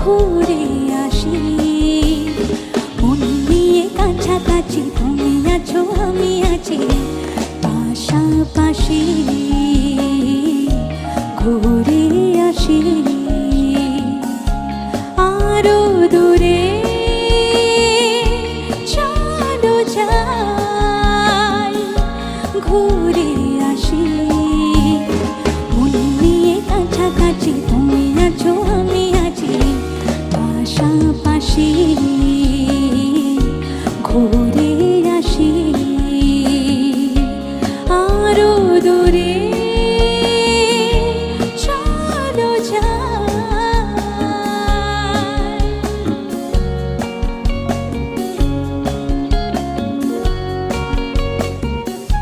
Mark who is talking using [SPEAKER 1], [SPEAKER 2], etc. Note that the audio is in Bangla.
[SPEAKER 1] ঘুরে আসি। মন নিয়ে কাছাকাছি তুমি আছো, আমি আছি। পাশাপাশি ঘুরে আসি। আরও দূরে চলো ঘুরে আসি। মন নিয়ে কাছাকাছি তুমি আছো দূরে